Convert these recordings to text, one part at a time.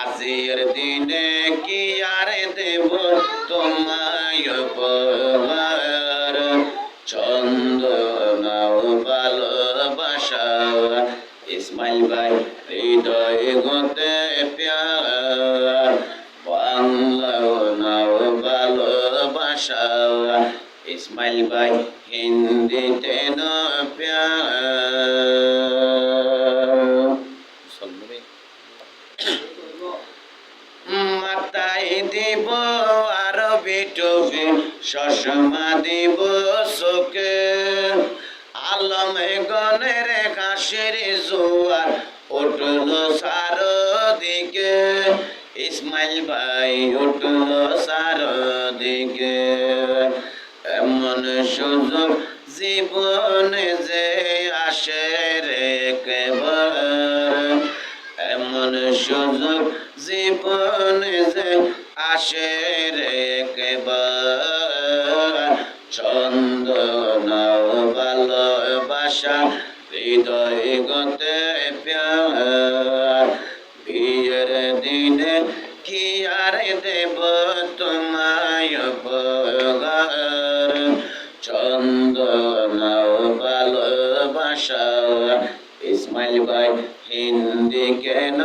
আজির দিনে কি আর দেব তোমায় উপহার? চন্দনাও ভালোবাসা ইসমাইল ভাই, হৃদয় গতে প্যার। বাংলাও নাও ভালোবাসা ইসমাইল ভাই, হিন্দিতে না প্যার। চশমা দিব চোখে আলম গনের কাশের জোয়ার উঠল সার দিকে ইসমাইল ভাই উঠল সার দিকে এমন সুযোগ জীবনে যে আসে রে কেবল। এমন সুযোগ জীবনে যে আসে রে চন্দনাও ভালোবাসা, হৃদয় গতে বিয়ের দিনে কি আর দেব তোমায় উপহার? চন্দনাও ভালোবাসা ইসমাইল ভাই হিন্দি কেন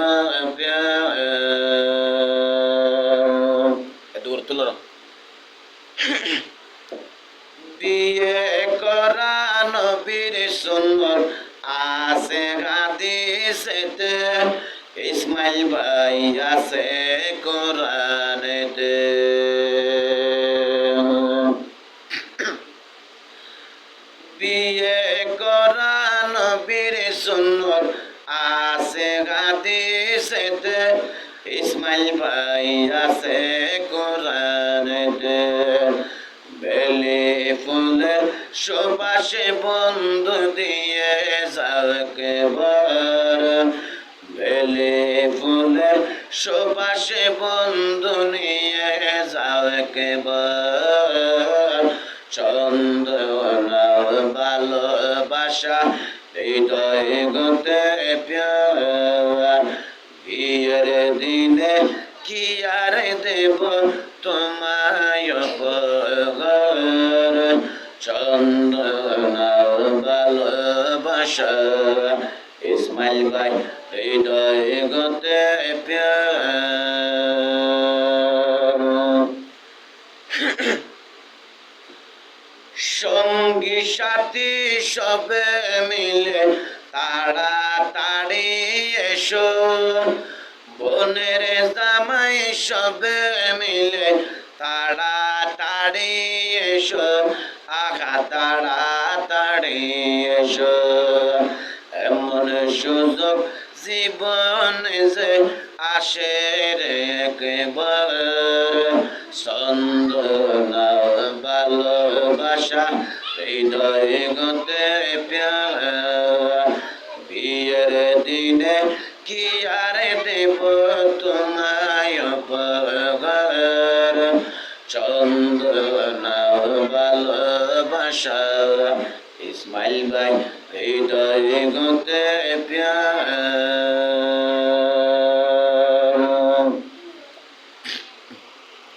দূর, তুলো। সুন্দর আছে হাদিসেতে ইসমাইল ভাই আছে কোরআনেতে। বিয়ে করা নবীর সুন্দর আছে হাদিসেতে ইসমাইল ভাই আছে কোরআনেতে। বেলে ফুলের সুবাসে বন্ধু দিয়ে যাকে বর। বেলে ফুলের সুবাসে বন্ধু নিয়ে যাকে বর। চন্দ্রনা ভালোবাসা হৃদয় গতে প্যার। বিয়ের দিনে কি আর দেব তোমায় চন্দনা ভালোবাসা। ইসমাইল ভাই, হৃদয় গতে সঙ্গী সাথী সবে মিলে তাড়াতাড়ি এসো। বোনের জামাই সবে মিলে তাড়াতাড়ি এসো আঘা তাড়াতাড়ি এসো। এমন সুযোগ জীবন যে আসে রে কেবল সন্দনা ভালোবাসা, হৃদয় গতে বিয়ের দিনে কি আর দেব তোমায় চন্দনা ভালোবাসা। ইসমাইল ভাই হৃদয় গতে প্যার